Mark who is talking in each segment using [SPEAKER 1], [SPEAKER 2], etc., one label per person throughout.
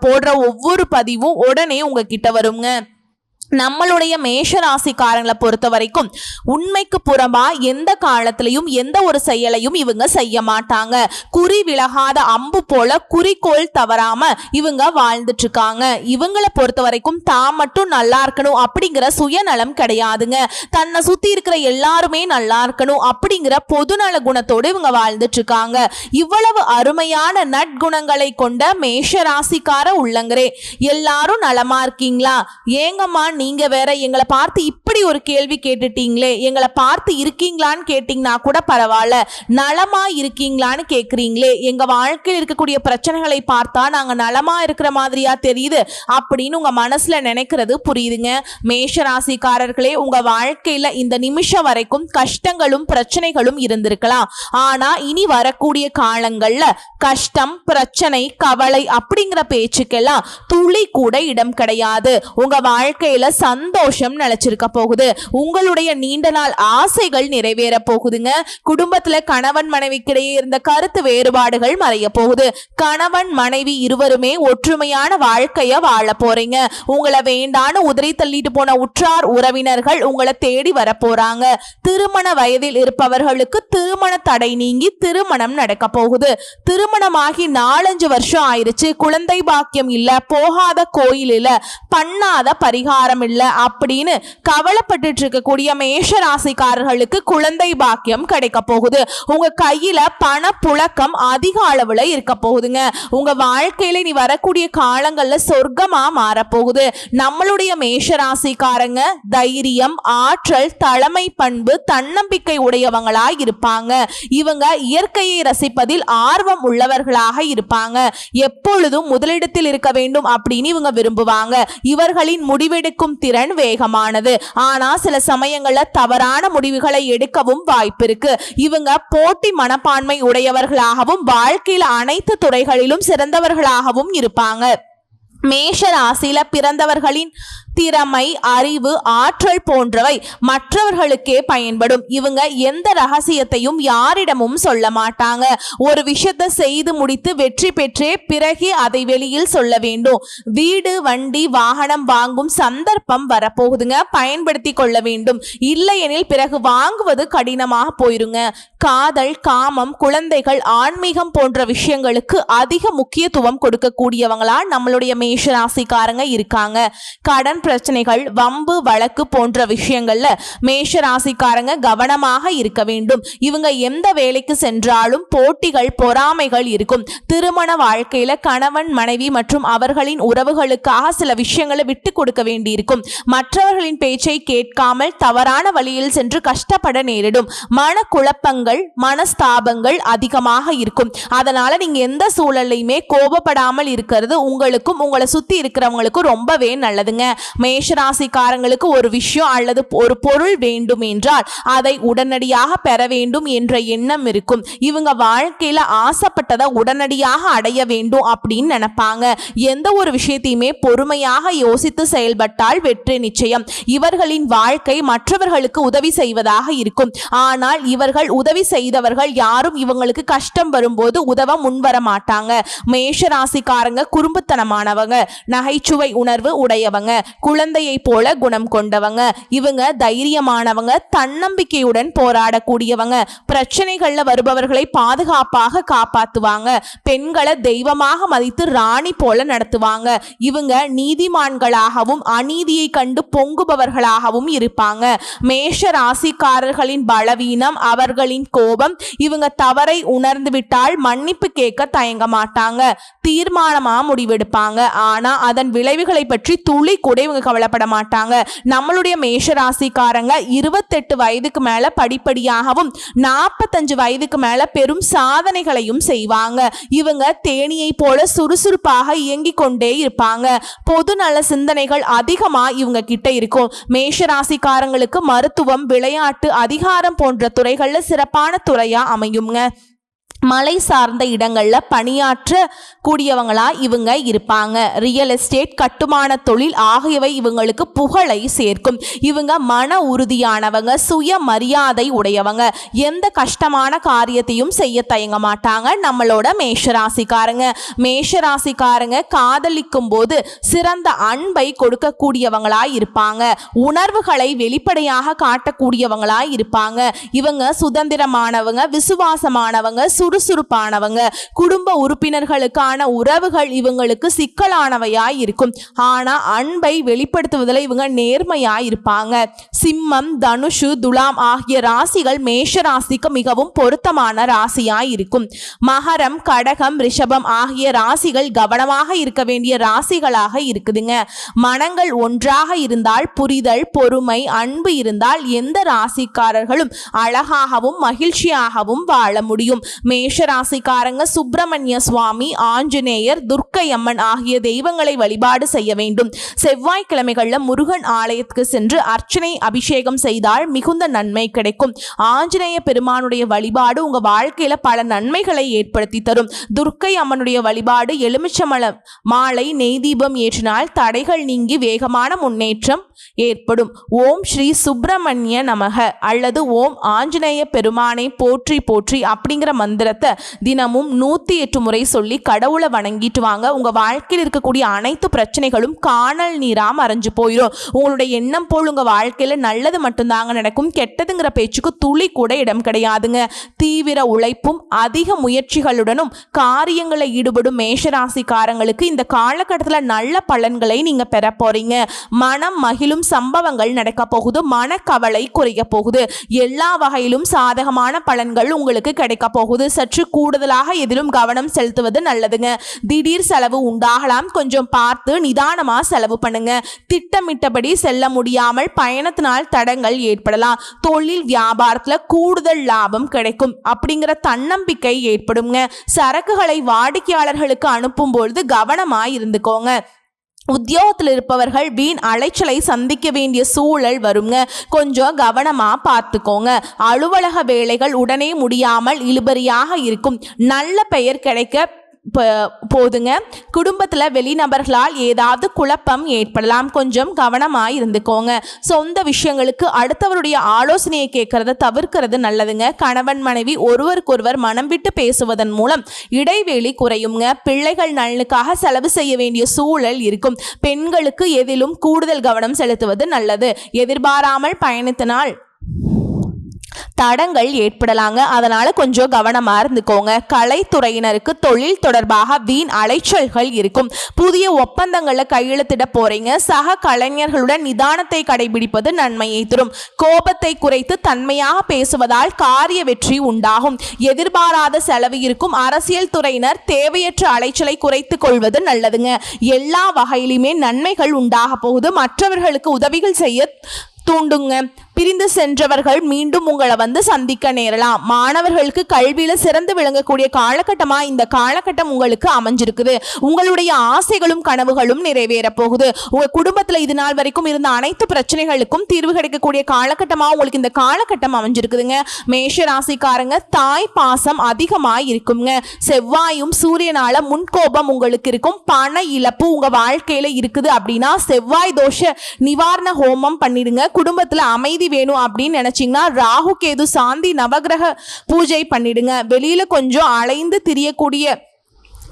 [SPEAKER 1] போடுற ஒவ்வொரு பதிவும் உடனே உங்ககிட்ட வருங்க. நம்மளுடைய மேஷ ராசிக்காரங்களை பொறுத்த வரைக்கும் உண்மைக்கு புறமா எந்த காலத்திலையும் எந்த ஒரு செயலையும் இவங்க செய்ய மாட்டாங்க. குறி விலகாத அம்பு போல குறிக்கோள் தவறாம இவங்க வாழ்ந்துட்டு இருக்காங்க இவங்களை பொறுத்த வரைக்கும் தான் மட்டும் நல்லா இருக்கணும் அப்படிங்கிற சுயநலம் கிடையாதுங்க. தன்னை சுத்தி இருக்கிற எல்லாருமே நல்லா இருக்கணும் அப்படிங்கிற பொதுநல குணத்தோடு இவங்க வாழ்ந்துட்டு இருக்காங்க இவ்வளவு அருமையான நற்குணங்களை கொண்ட மேஷ ராசிக்கார உள்ளங்கரே எல்லாரும் நலமா இருக்கீங்களா? ஏங்கம்மா நீங்க வேற எங்களை பார்த்து இப்படி ஒரு கேள்வி கேட்டுட்டீங்களே எங்களை பார்த்து இருக்கீங்களான்னு கேட்டீங்கன்னா கூட பரவாயில்ல. நலமா இருக்கீங்களான்னு கேக்குறீங்களே எங்க வாழ்க்கையில் இருக்கக்கூடிய பிரச்சனைகளை பார்த்தா நாங்க நலமா இருக்கிற மாதிரியா தெரியுது அப்படின்னு உங்க மனசுல நினைக்கிறது புரியுதுங்க. மேஷ ராசிக்காரர்களே உங்க வாழ்க்கையில இந்த நிமிஷம் வரைக்கும் கஷ்டங்களும் பிரச்சனைகளும் இருந்திருக்கலாம். ஆனா இனி வரக்கூடிய காலங்கள்ல கஷ்டம் பிரச்சனை கவலை அப்படிங்கிற பேச்சுக்கெல்லாம் துளி கூட இடம் கிடையாது. உங்க வாழ்க்கையில சந்தோஷம் நிலைச்சிருக்க போகுது. உங்களுடைய நீண்ட நாள் ஆசைகள் நிறைவேற போகுதுங்க. குடும்பத்துல கணவன் மனைவிக்கிடையே இருந்த கருத்து வேறுபாடுகள் மறைய போகுது. கணவன் மனைவி இருவருமே ஒற்றுமையான வாழ்க்கைய வாழ போறீங்க. உங்களை வேண்டான உதிரி தள்ளிட்டு போன உற்றார் உறவினர்கள் உங்களை தேடி வர போறாங்க. திருமண வயதில் இருப்பவர்களுக்கு திருமண தடை நீங்கி திருமணம் நடக்க போகுது. திருமணமாகி நாலஞ்சு வருஷம் ஆயிருச்சு. குழந்தை பாக்கியம் இல்ல போகாத கோயில் இல்ல பண்ணாத பரிகாரம் இல்ல அப்படின்னு கவலைப்பட்டு இருக்கக்கூடிய மேஷ ராசிக்காரர்களுக்கு குழந்தை பாக்கியம் கிடைக்க போகுது. உங்க கையில பண புழக்கம் அதிக அளவுல இருக்க போகுதுங்க. உங்க வாழ்க்கையில நீ வரக்கூடிய காலங்கள்ல சொர்க்கமா மாறப்போகுது நம்மளுடைய மேஷ ராசிக்காரங்க தைரியம் ஆற்றல் தலைமை பண்பு தன்னம்பிக்கை உடையவங்களா இருப்பாங்க. இவங்க இயற்கையை ரசிப்பதில் ஆர்வம் உள்ளவர்களாக இருப்பாங்க. எப்பொழுதும் முதலிடத்தில் இருக்க வேண்டும் அப்படின்னு இவங்க விரும்புவாங்க. இவர்களின் முடிவெடுக்கும் திறன் வேகமானது. ஆனா சில சமயங்கள்ல தவறான முடிவுகளை எடுக்கவும் வாய்ப்பு இருக்கு இவங்க போட்டி மனப்பான்மை உடையவர்களாகவும் வாழ்க்கையில அனைத்து துறைகளிலும் சிறந்தவர்களாகவும் இருப்பாங்க. மேஷ ராசியில பிறந்தவர்களின் திறமை அறிவு ஆற்றல் போன்றவை மற்றவர்களுக்கே பயன்படும். இவங்க எந்த ரகசியத்தையும் யாரிடமும் சொல்ல மாட்டாங்க. ஒரு விஷயத்தை செய்து முடித்து வெற்றி பெற்றே பிறகு அதை வெளியில் சொல்ல வேண்டும். வீடு வண்டி வாகனம் வாங்கும் சந்தர்ப்பம் வரப்போகுதுங்க. பயன்படுத்தி கொள்ள வேண்டும். இல்லையெனில் பிறகு வாங்குவது கடினமாக போயிருங்க. காதல் காமம் குழந்தைகள் ஆன்மீகம் போன்ற விஷயங்களுக்கு அதிக முக்கியத்துவம் கொடுக்கக்கூடியவங்களா நம்மளுடைய மே ராசிக்காரங்க இருக்காங்க. கடன் பிரச்சனைகள் வம்பு வழக்கு போன்ற விஷயங்கள்ல மேஷ ராசிக்காரங்க கவனமாக இருக்க வேண்டும். இவங்க எந்த வேலைக்கு சென்றாலும் போட்டிகள் பொறாமைகள் இருக்கும். திருமண வாழ்க்கையில கணவன் மனைவி மற்றும் அவர்களின் உறவுகளுக்காக சில விஷயங்களை விட்டு கொடுக்க வேண்டியிருக்கும். மற்றவர்களின் பேச்சை கேட்காமல் தவறான வழியில் சென்று கஷ்டப்பட நேரிடும். மன குழப்பங்கள் மனஸ்தாபங்கள் அதிகமாக இருக்கும். அதனால நீங்க எந்த சூழல்லையுமே கோபப்படாமல் இருக்கிறது உங்களுக்கும் உங்களை சுத்தி இருக்கிறவங்களுக்கும் ரொம்பவே நல்லதுங்க. மேஷராசிக்காரங்களுக்கு ஒரு விஷயம் அல்லது ஒரு பொருள் வேண்டும் என்றால் அதை உடனடியாக பெற வேண்டும் என்ற எண்ணம் இருக்கும். இவங்க வாழ்க்கையில ஆசைப்பட்டதை உடனடியாக அடைய வேண்டும் அப்படின்னு நினைப்பாங்க. எந்த ஒரு விஷயத்தையுமே பொறுமையாக யோசித்து செயல்பட்டால் வெற்றி நிச்சயம். இவர்களின் வாழ்க்கை மற்றவர்களுக்கு உதவி செய்வதாக இருக்கும். ஆனால் இவர்கள் உதவி செய்தவர்கள் யாரும் இவங்களுக்கு கஷ்டம் வரும்போது உதவ முன்வர மாட்டாங்க மேஷ ராசிக்காரங்க குறும்புத்தனமானவங்க. கொண்டவங்க. நகைச்சுவை உணர்வு உடையவங்க. குழந்தையை போல குணம் கொண்டவங்க. இவங்க தைரியமானவங்க தன்னம்பிக்கையுடன் போராடக்கூடியவங்க. பிரச்சனைகள்ல வருபவர்களை பாதுகாப்பாக காப்பாத்துவாங்க. பெண்களை தெய்வமாக மதித்து ராணி போல நடத்துவாங்க. இவங்க நீதிமான்களாகவும் அநீதியை கண்டு பொங்குபவர்களாகவும் இருப்பாங்க. மேஷ ராசிக்காரர்களின் பலவீனம் அவர்களின் கோபம் இவங்க தவறை உணர்ந்து விட்டால் மன்னிப்பு கேட்க தயங்க மாட்டாங்க. தீர்மானமா முடிவெடுப்பாங்க. ஆனால் அதன் விளைவுகளை பற்றி துளி கூட இவங்க கவலைப்பட மாட்டாங்க. நம்மளுடைய மேஷ ராசிக்காரங்க இருபத்தெட்டு வயதுக்கு மேலே படிப்படியாகவும் நாற்பத்தஞ்சு வயதுக்கு மேலே பெரும் சாதனைகளையும் செய்வாங்க. இவங்க தேனியை போல சுறுசுறுப்பாக இயங்கிக் கொண்டே இருப்பாங்க. பொது நல சிந்தனைகள் அதிகமாக இவங்க கிட்ட இருக்கும். மேஷ ராசிக்காரங்களுக்கு மருத்துவம் விளையாட்டு அதிகாரம் போன்ற துறைகளில் சிறப்பான துறையாக அமையுங்க மலை சார்ந்த இடங்களில் பணியாற்ற கூடியவங்களா இவங்க இருப்பாங்க. ரியல் எஸ்டேட் கட்டுமான தொழில் ஆகியவை இவங்களுக்கு புகழை சேர்க்கும். இவங்க மன உறுதியானவங்க சுய மரியாதை உடையவங்க. எந்த கஷ்டமான காரியத்தையும் செய்ய தயங்க மாட்டாங்க. நம்மளோட மேஷராசிக்காரங்க. மேஷராசிக்காரங்க காதலிக்கும் போது சிறந்த அன்பை கொடுக்கக்கூடியவங்களா இருப்பாங்க. உணர்வுகளை வெளிப்படையாக காட்டக்கூடியவங்களா இருப்பாங்க. இவங்க சுதந்திரமானவங்க விசுவாசமானவங்க சுறுசுறுப்பானவங்க குடும்ப உறுப்பினர்களுக்கான உறவுகள் இவங்களுக்கு சிக்கலானவையாய் இருக்கும். ஆனா அன்பை வெளிப்படுத்துவதில் இவங்க நேர்மையாய் இருப்பாங்க. சிம்மம் தனுஷு துலாம் ஆகிய ராசிகள் மேஷ ராசிக்கு மிகவும் பொருத்தமான ராசியாய் இருக்கும். மகரம் கடகம் ரிஷபம் ஆகிய ராசிகள் கவனமாக இருக்க வேண்டிய ராசிகளாக இருக்குதுங்க. மனங்கள் ஒன்றாக இருந்தால் புரிதல் பொறுமை அன்பு இருந்தால் எந்த ராசிக்காரர்களும் அழகாகவும் மகிழ்ச்சியாகவும் வாழ முடியும். மே மேஷராசிக்காரங்க சுப்பிரமணிய சுவாமி ஆஞ்சநேயர் துர்க்கை அம்மன் ஆகிய தெய்வங்களை வழிபாடு செய்ய வேண்டும். செவ்வாய்க்கிழமைகளில் முருகன் ஆலயத்துக்கு சென்று அர்ச்சனை அபிஷேகம் செய்தால் மிகுந்த நன்மை கிடைக்கும். ஆஞ்சநேய பெருமானுடைய வழிபாடு உங்க வாழ்க்கையில பல நன்மைகளை ஏற்படுத்தி தரும். துர்க்கை அம்மனுடைய வழிபாடு எலுமிச்சமல மாலை நெய் தீபம் ஏற்றினால் தடைகள் நீங்கி வேகமான முன்னேற்றம் ஏற்படும். ஓம் ஸ்ரீ சுப்பிரமணிய நமக. அல்லது ஓம் ஆஞ்சநேய பெருமானை போற்றி போற்றி அப்படிங்கிற மந்திரத்தை தினமும் நூற்றி எட்டு முறை சொல்லி கடவுளை வணங்கிட்டு வாங்க. உங்கள் வாழ்க்கையில் இருக்கக்கூடிய அனைத்து பிரச்சனைகளும் காணல் நீரா மறைஞ்சு போயிடும் உங்களுடைய எண்ணம் போல் உங்கள் வாழ்க்கையில் நல்லது மட்டும்தாங்க நடக்கும். கெட்டதுங்கிற பேச்சுக்கு துளி கூட இடம் கிடையாதுங்க. தீவிர உழைப்பும் அதிக முயற்சிகளுடனும் காரியங்களை ஈடுபடும் மேஷராசிக்காரங்களுக்கு இந்த காலகட்டத்தில் நல்ல பலன்களை நீங்கள் பெற போறீங்க. மனம் மகிழும் சம்பவங்கள் நடக்க போகுது. மனக்கவலை குறைய போகுது. எல்லா வகையிலும் சாதகமான பலன்கள் உங்களுக்கு கிடைக்க போகுது. சற்று கூடுதலாக எதிலும் கவனம் செலுத்துவது நல்லதுங்க. திடீர் செலவு உண்டாகலாம். கொஞ்சம் பார்த்து நிதானமா செலவு பண்ணுங்க. திட்டமிட்டபடி செல்ல முடியாமல் பயணத்தினால் தடங்கள் ஏற்படலாம். தொழில் வியாபாரத்துல கூடுதல் லாபம் கிடைக்கும். அப்படிங்கிற தன்னம்பிக்கை ஏற்படுங்க. சரக்குகளை வாடிக்கையாளர்களுக்கு அனுப்பும் பொழுது கவனமா இருந்துக்கோங்க. உத்தியோகத்தில் இருப்பவர்கள் வீண் அலைச்சலை சந்திக்க வேண்டிய சூழல் வருங்க. கொஞ்சம் கவனமாக பார்த்துக்கோங்க. அலுவலக வேலைகள் உடனே முடியாமல் இழுபறியாக இருக்கும். நல்ல பெயர் கிடைக்க போதுங்க. குடும்பத்தில் வெளிநபர்களால் ஏதாவது குழப்பம் ஏற்படலாம். கொஞ்சம் கவனமாக இருந்துக்கோங்க. சொந்த விஷயங்களுக்கு அடுத்தவருடைய ஆலோசனையை கேட்கறத தவிர்க்கிறது நல்லதுங்க. கணவன் மனைவி ஒருவருக்கொருவர் மனம் விட்டு பேசுவதன் மூலம் இடைவெளி குறையுங்க. பிள்ளைகள் நலனுக்காக செலவு செய்ய வேண்டிய சூழல் இருக்கும். பெண்களுக்கு எதிலும் கூடுதல் கவனம் செலுத்துவது நல்லது. எதிர்பாராமல் பயணித்தினால் தடங்கள் ஏற்படலாங்க. அதனால கொஞ்சம் கவனமா இருந்துக்கோங்க. கலைத்துறையினருக்கு தொழில் தொடர்பாக வீண் அலைச்சல்கள் இருக்கும். புதிய ஒப்பந்தங்களை கையெழுத்திட போறீங்க. சக கலைஞர்களுடன் நிதானத்தை கடைபிடிப்பது நன்மையை தரும். கோபத்தை குறைத்து தன்மையாக பேசுவதால் காரிய வெற்றி உண்டாகும். எதிர்பாராத செலவு இருக்கும். அரசியல் துறையினர் தேவையற்ற அலைச்சலை குறைத்துக் கொள்வது நல்லதுங்க. எல்லா வகையிலுமே நன்மைகள் உண்டாக போகுது. மற்றவர்களுக்கு உதவிகள் செய்ய தூண்டுங்க. பிரிந்து சென்றவர்கள் மீண்டும் உங்களை வந்து சந்திக்க நேரலாம். மாணவர்களுக்கு கல்வியில சிறந்து விளங்கக்கூடிய காலகட்டமா இந்த காலகட்டம் உங்களுக்கு அமைஞ்சிருக்குது. உங்களுடைய ஆசைகளும் கனவுகளும் நிறைவேற போகுது. உங்க குடும்பத்துல இது நாள் வரைக்கும் இருந்த அனைத்து பிரச்சனைகளுக்கும் தீர்வு கிடைக்கக்கூடிய காலகட்டமா உங்களுக்கு இந்த காலகட்டம் அமைஞ்சிருக்குதுங்க. மேஷ ராசிக்காரங்க தாய் பாசம் அதிகமா இருக்குங்க. செவ்வாயும் சூரியனால முன்கோபம் உங்களுக்கு இருக்கும். பண இழப்பு உங்க வாழ்க்கையில இருக்குது அப்படின்னா செவ்வாய் தோஷ நிவாரண ஹோமம் பண்ணிடுங்க. குடும்பத்துல அமைதி வேணும் அப்படின்னு நினைச்சீங்கன்னா ராகு கேது சாந்தி நவகிரக பூஜை பண்ணிடுங்க. வெளியில கொஞ்சம் அலைந்து திரியக்கூடிய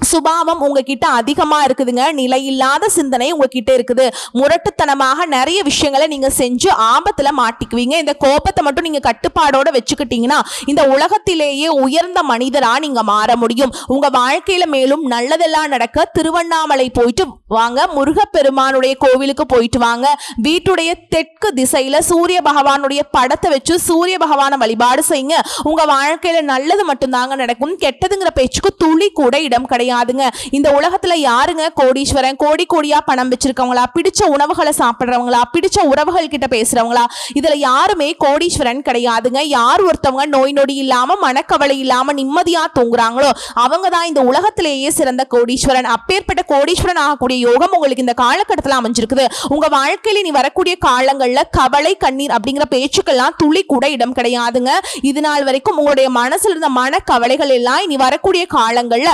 [SPEAKER 1] சுபாவம் உங்ககிட்ட அதிகமா இருக்குதுங்க. நிலையில்லாத சிந்தனை உங்ககிட்ட இருக்குது. முரட்டுத்தனமாக நிறைய விஷயங்களை நீங்க செஞ்சு ஆபத்துல மாட்டிக்குவீங்க. இந்த கோபத்தை மட்டும் நீங்க கட்டுப்பாடோட வச்சுக்கிட்டீங்கன்னா இந்த உலகத்திலேயே உயர்ந்த மனிதரா நீங்க மாற முடியும். உங்க வாழ்க்கையில மேலும் நல்லதெல்லாம் நடக்க திருவண்ணாமலை போயிட்டு வாங்க. முருகப்பெருமானுடைய கோவிலுக்கு போயிட்டு வாங்க. வீட்டுடைய தெற்கு திசையில சூரிய பகவானுடைய படத்தை வச்சு சூரிய பகவானை வழிபாடு செய்யுங்க. உங்க வாழ்க்கையில நல்லது மட்டும்தாங்க நடக்கும். கெட்டதுங்கிற பேச்சுக்கு துளி கூட இடம் கிடையாதுங்க. இந்த உலகத்துல யாருங்க கோடீஸ்வரன்? கோடி கோடியா பணம் வச்சிருக்கவங்களா? பிடிச்ச உணவுகளை சாப்பிடுறவங்களா? பிடிச்ச உறவுகள் கிட்ட பேசுறவங்களா? இதுல யாருமே கோடீஸ்வரன் கிடையாதுங்க. யார் ஒருத்தவங்க நோய் நொடி இல்லாம மனக்கவலை இல்லாம நிம்மதியா தூங்குறாங்களோ அவங்க தான் இந்த உலகத்திலேயே சிறந்த கோடீஸ்வரன். அப்பேற்பட்ட கோடீஸ்வரன் ஆகக்கூடிய யோகம் உங்களுக்கு இந்த காலகட்டத்துல அமைஞ்சிருக்குது. உங்க வாழ்க்கையில நீ வரக்கூடிய காலங்கள்ல கவலை கண்ணீர் அப்படிங்கிற பேச்சுக்கெல்லாம் துளி கூட இடம் கிடையாதுங்க. இது நாள் வரைக்கும் உங்களுடைய மனசுல இருந்த மன கவலைகள் எல்லாம் இனி வரக்கூடிய காலங்கள்ல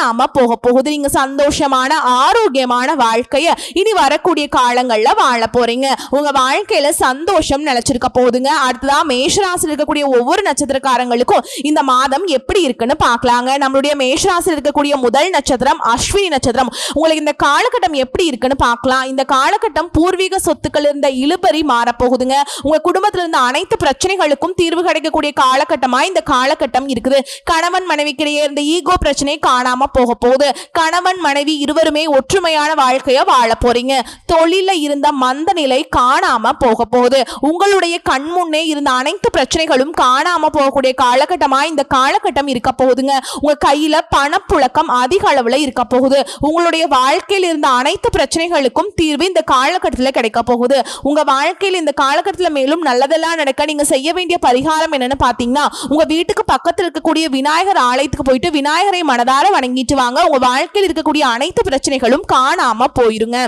[SPEAKER 1] நாம போக போகுது. நீங்க சந்தோஷமான ஆரோக்கியமான வாழ்க்கைய இனி வரக்கூடிய காலங்கள்ல வாழ போறீங்க. உங்க வாழ்க்கையில சந்தோஷம் நிலைச்சிருக்க போகுதுங்க. அடுத்ததான் மேஷராசியில் இருக்கக்கூடிய ஒவ்வொரு நட்சத்திரக்காரங்களுக்கும் இந்த மாதம் எப்படி இருக்குன்னு பார்க்கலாங்க. நம்மளுடைய மேஷராசியில் இருக்கக்கூடிய முதல் நட்சத்திரம் அஸ்வினி நட்சத்திரம். உங்களுக்கு இந்த காலகட்டம் எப்படி இருக்குன்னு பார்க்கலாம். இந்த காலகட்டம் பூர்வீக சொத்துக்கள் இருந்த இழுபறி மாறப்போகுதுங்க. உங்க குடும்பத்துல இருந்த அனைத்து பிரச்சனைகளுக்கும் தீர்வு கிடைக்கக்கூடிய காலகட்டமா இந்த காலகட்டம் இருக்குது. கணவன் மனைவிக்கிடையே இருந்த ஈகோ பிரச்சனை காணாம போக போகுது. கணவன் மனைவி இருவருமே ஒற்றுமையான வாழ்க்கைய வாழ போறீங்க. தொழில இருந்த மந்த நிலை காணாம போக போகுது. உங்களுடைய கண் முன்னே இருந்த அனைத்து பிரச்சனைகளும் காணாம போகக்கூடிய காலகட்டமா இந்த காலகட்டம் இருக்க போகுதுங்க. உங்க கையில பணப்புழக்கம் அதிக அளவுல இருக்க போகுது. உங்களுடைய வாழ்க்கையில் இருந்த அனைத்து பிரச்சனைகளுக்கும் தீர்வு இந்த காலகட்டத்தில் கிடைக்க போகுது. உங்க வாழ்க்கையில் இந்த காலகட்டத்தில் மேலும் நல்லதெல்லாம் நடக்க நீங்க செய்ய வேண்டிய பரிகாரம் என்னன்னு பாத்தீங்கன்னா உங்க வீட்டுக்கு பக்கத்தில் இருக்கக்கூடிய விநாயகர் ஆலயத்துக்கு போயிட்டு விநாயகரை மனதார வணங்கிட்டு வாங்க. உங்க வாழ்க்கையில் இருக்கக்கூடிய அனைத்து பிரச்சனைகளும் காணாம போயிருங்க.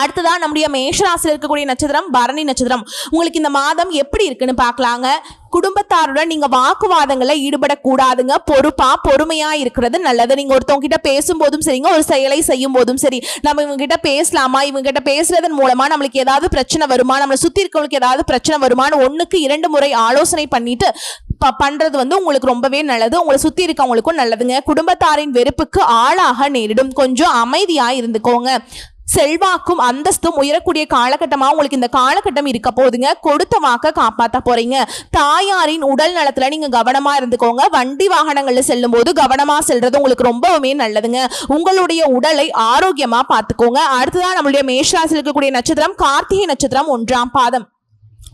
[SPEAKER 1] அடுத்ததாக நம்முடைய மேஷராசியில் இருக்கக்கூடிய நட்சத்திரம் பரணி நட்சத்திரம். உங்களுக்கு இந்த மாதம் எப்படி இருக்குன்னு பார்க்கலாங்க. குடும்பத்தாருடன் நீங்க வாக்குவாதங்களை ஈடுபடக்கூடாதுங்க. பொறுப்பா பொறுமையா இருக்கிறது நல்லது. நீங்க ஒருத்தவங்க கிட்ட பேசும்போதும் சரிங்க ஒரு செயலை செய்யும் போதும் சரி. நம்ம இவங்க கிட்ட பேசலாமா? இவங்க கிட்ட பேசுறதன் மூலமா நம்மளுக்கு ஏதாவது பிரச்சனை வருமா? நம்மளை சுத்தி இருக்கவங்களுக்கு ஏதாவது பிரச்சனை வருமான்னு ஒண்ணுக்கு இரண்டு முறை ஆலோசனை பண்ணிட்டு ப- பண்றது வந்து உங்களுக்கு ரொம்பவே நல்லது. உங்களை சுத்தி இருக்கவங்களுக்கும் நல்லதுங்க. குடும்பத்தாரின் வெறுப்புக்கு ஆளாக நேரிடும். கொஞ்சம் அமைதியா இருந்துக்கோங்க. செல்வாக்கும் அந்தஸ்தும் உயரக்கூடிய காலகட்டமாக உங்களுக்கு இந்த காலகட்டம் இருக்க போதுங்க கொடுத்த வாக்க காப்பாற்ற போறீங்க. தாயாரின் உடல் நலத்துல நீங்க கவனமா இருந்துக்கோங்க. வண்டி வாகனங்கள்ல செல்லும் போது கவனமா செல்றது உங்களுக்கு ரொம்பவுமே நல்லதுங்க. உங்களுடைய உடலை ஆரோக்கியமா பார்த்துக்கோங்க. அடுத்ததான் நம்மளுடைய மேஷராசியில் இருக்கக்கூடிய நட்சத்திரம் கார்த்திகை நட்சத்திரம் ஒன்றாம் பாதம்.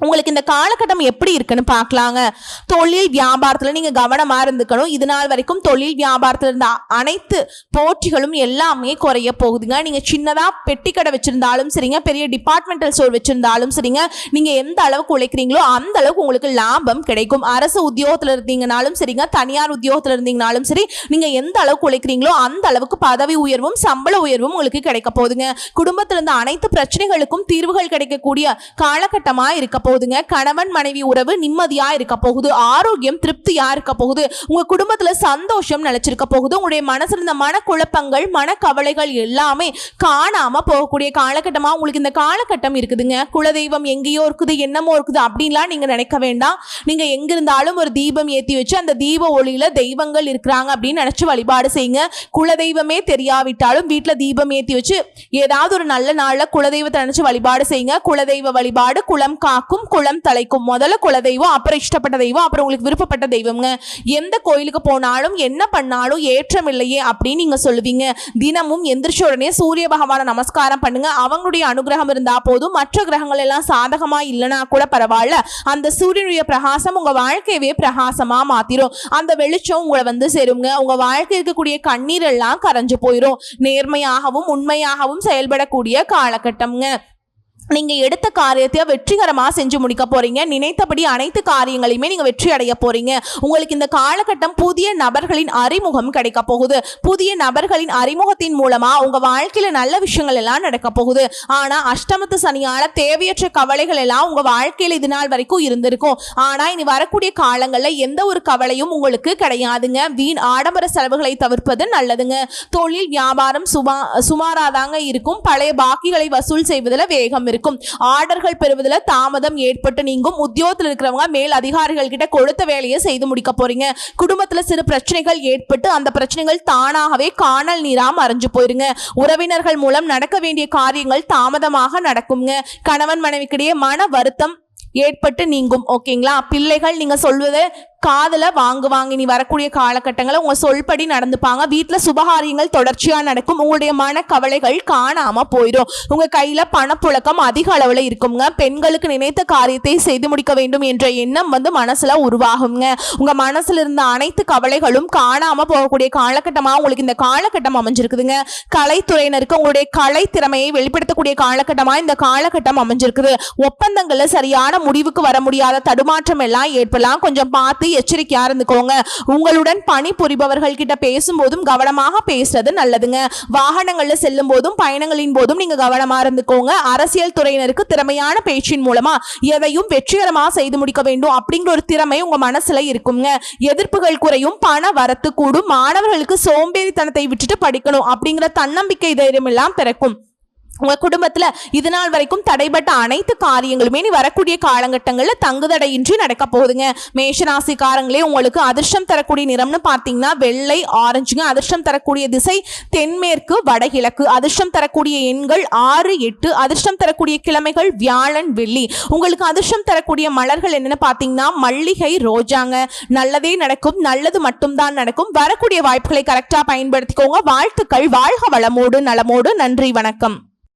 [SPEAKER 1] உங்களுக்கு இந்த காலகட்டம் எப்படி இருக்குன்னு பார்க்கலாங்க. தொழில் வியாபாரத்தில் நீங்கள் கவனமாக இருந்துக்கணும். இது நாள் வரைக்கும் தொழில் வியாபாரத்தில் இருந்த அனைத்து போட்டிகளும் எல்லாமே குறைய போகுதுங்க. நீங்கள் சின்னதாக பெட்டி கடை வச்சுருந்தாலும் சரிங்க பெரிய டிபார்ட்மெண்டல் ஸ்டோர் வச்சுருந்தாலும் சரிங்க நீங்கள் எந்த அளவுக்கு உழைக்கிறீங்களோ அந்த அளவுக்கு உங்களுக்கு லாபம் கிடைக்கும். அரசு உத்தியோகத்தில் இருந்தீங்கனாலும் சரிங்க தனியார் உத்தியோகத்தில் இருந்தீங்கனாலும் சரி நீங்கள் எந்த அளவுக்கு உழைக்கிறீங்களோ அந்த அளவுக்கு பதவி உயர்வும் சம்பள உயர்வும் உங்களுக்கு கிடைக்க போகுதுங்க. குடும்பத்தில் இருந்த அனைத்து பிரச்சனைகளுக்கும் தீர்வுகள் கிடைக்கக்கூடிய காலகட்டமாக இருக்க போகுதுங்க. கணவன் மனைவி உறவு நிம்மதியா இருக்க போகுது. ஆரோக்கியம் திருப்தியா இருக்க போகுது. உங்க குடும்பத்துல சந்தோஷம் நிலைச்சிருக்க போகுது. உங்களுடைய மனசுல இருந்த மனக்குழப்பங்கள் மனக்கவலைகள் எல்லாமே காணாம போகக்கூடிய காலகட்டமா உங்களுக்கு இந்த காலகட்டம் இருக்குதுங்க. குலதெய்வம் எங்கேயோ இருக்குது என்னமோ இருக்குது அப்படின்லாம் நீங்க நினைக்க வேண்டாம். நீங்க எங்க இருந்தாலும் ஒரு தீபம் ஏத்தி வச்சு அந்த தீப ஒளியில தெய்வங்கள் இருக்கிறாங்க அப்படின்னு நினைச்சு வழிபாடு செய்யுங்க. குலதெய்வமே தெரியாவிட்டாலும் வீட்டுல தீபம் ஏத்தி வச்சு ஏதாவது ஒரு நல்ல நாள்ல குலதெய்வத்தை நினைச்சு வழிபாடு செய்யுங்க. குலதெய்வ வழிபாடு குலம் காக்கும். குளம் தலைக்கும். முதல்ல குல தெய்வம் அப்புறம் இஷ்டப்பட்ட தெய்வம் அப்புறம் உங்களுக்கு விருப்பப்பட்ட தெய்வம்ங்க. எந்த கோயிலுக்கு போனாலும் என்ன பண்ணாலும் ஏற்றம் இல்லையே அப்படின்னு நீங்க சொல்லுவீங்க. தினமும் எந்திரிச்ச உடனே சூரிய பகவானை நமஸ்காரம் பண்ணுங்க. அவங்களுடைய அனுகிரகம் இருந்தா போதும். மற்ற கிரகங்கள் எல்லாம் சாதகமா இல்லைன்னா கூட பரவாயில்ல. அந்த சூரியனுடைய பிரகாசம் உங்க வாழ்க்கையவே பிரகாசமா மாத்திரும். அந்த வெளிச்சம் உங்களை வந்து சேருங்க. உங்க வாழ்க்கை இருக்கக்கூடிய கண்ணீர் எல்லாம் கரைஞ்சு போயிடும் நேர்மையாகவும் உண்மையாகவும் செயல்படக்கூடிய காலகட்டம்ங்க. நீங்கள் எடுத்த காரியத்தை வெற்றிகரமாக செஞ்சு முடிக்க போகிறீங்க நினைத்தபடி அனைத்து காரியங்களையுமே நீங்கள் வெற்றி அடைய போகிறீங்க உங்களுக்கு இந்த காலகட்டம் புதிய நபர்களின் அறிமுகம் கிடைக்க போகுது. புதிய நபர்களின் அறிமுகத்தின் மூலமாக உங்கள் வாழ்க்கையில் நல்ல விஷயங்கள் எல்லாம் நடக்க போகுது. ஆனால் அஷ்டமத்து சனியால தேவையற்ற கவலைகள் எல்லாம் உங்கள் வாழ்க்கையில் இது நாள் வரைக்கும் இருந்திருக்கும். ஆனால் இனி வரக்கூடிய காலங்களில் எந்த ஒரு கவலையும் உங்களுக்கு கிடையாதுங்க. வீண் ஆடம்பர செலவுகளை தவிர்ப்பது நல்லதுங்க. தொழில் வியாபாரம் சுமா சுமாராதாங்க இருக்கும். பழைய பாக்கிகளை வசூல் செய்வதில் வேகம் இருக்கும் இருக்கும். ஆர்டர்கள் பெறுவதில் தாமதம் ஏற்பட்டு நீங்கும். உத்தியோகத்தில் இருக்கிறவங்க மேல் அதிகாரிகள் கிட்ட கொடுத்த வேலையை செய்து முடிக்க போறீங்க. குடும்பத்தில் சிறு பிரச்சனைகள் ஏற்பட்டு அந்த பிரச்சனைகள் தானாகவே காணல் நீரா மறைஞ்சு போயிருங்க. உறவினர்கள் மூலம் நடக்க வேண்டிய காரியங்கள் தாமதமாக நடக்குங்க. கணவன் மனைவிக்கிடையே மன வருத்தம் ஏற்பட்டு நீங்கும். ஓகேங்களா? பிள்ளைகள் நீங்க சொல்வது காதுல வாங்குவாங்க. இனி வரக்கூடிய காலகட்டங்களில் உங்க சொல்படி நடந்துப்பாங்க. வீட்டுல சுபகாரியங்கள் தொடர்ச்சியா நடக்கும். உங்களுடைய மன கவலைகள் காணாம போயிடும். உங்க கையில பணப்புழக்கம் அதிக அளவுல இருக்குங்க. பெண்களுக்கு நினைத்த காரியத்தை செய்து முடிக்க வேண்டும் என்ற எண்ணம் வந்து மனசுல உருவாகுங்க. உங்க மனசுல இருந்த அனைத்து கவலைகளும் காணாம போகக்கூடிய காலகட்டமா உங்களுக்கு இந்த காலகட்டம் அமைஞ்சிருக்குதுங்க. கலைத்துறையினருக்கு உங்களுடைய கலை திறமையை வெளிப்படுத்தக்கூடிய காலகட்டமா இந்த காலகட்டம் அமைஞ்சிருக்குது. ஒப்பந்தங்கள்ல சரியான முடிவுக்கு வர முடியாத தடுமாற்றம் எல்லாம் ஏற்படலாம். கொஞ்சம் பார்த்து எச்சரிக்கையா இருந்துக்கோங்க. உங்களுடன் பணி புரிபவர்கள் கிட்ட பேசும்போதும் கவனமாக பேசுறது நல்லதுங்க. வாகனங்கள்ல செல்லும் போதும் பயணங்களின் போதும் நீங்க கவனமா இருந்துக்கோங்க. அரசியல் துறையினருக்கு திறமையான பேச்சின் மூலமா எதையும் வெற்றிகரமா செய்து முடிக்க வேண்டும் அப்படிங்கிற ஒரு திறமை உங்க மனசுல இருக்குங்க. எதிர்ப்புகள் குறையும் பண வரத்து கூடும் மாணவர்களுக்கு சோம்பேறித்தனத்தை விட்டுட்டு படிக்கணும் அப்படிங்கிற தன்னம்பிக்கை தைரியம் எல்லாம் பிறக்கும். உங்க குடும்பத்துல இது நாள் வரைக்கும் தடைப்பட்ட அனைத்து காரியங்களுமே நீ வரக்கூடிய காலகட்டங்களில் தங்குதடையின்றி நடக்க போகுதுங்க. மேஷராசிக்காரங்களே உங்களுக்கு அதிர்ஷ்டம் தரக்கூடிய நிறம்னு பார்த்தீங்கன்னா வெள்ளை ஆரஞ்சுங்க அதிர்ஷ்டம் தரக்கூடிய திசை தென்மேற்கு வடகிழக்கு. அதிர்ஷ்டம் தரக்கூடிய எண்கள் ஆறு எட்டு. அதிர்ஷ்டம் தரக்கூடிய கிழமைகள் வியாழன் வெள்ளி. உங்களுக்கு அதிர்ஷ்டம் தரக்கூடிய மலர்கள் என்னன்னு பார்த்தீங்கன்னா மல்லிகை ரோஜாங்க. நல்லதே நடக்கும் நல்லது மட்டும்தான் நடக்கும். வரக்கூடிய வாய்ப்புகளை கரெக்டாக பயன்படுத்திக்கோங்க. வாழ்த்துக்கள் வாழ்க வளமோடு நலமோடு. நன்றி வணக்கம்.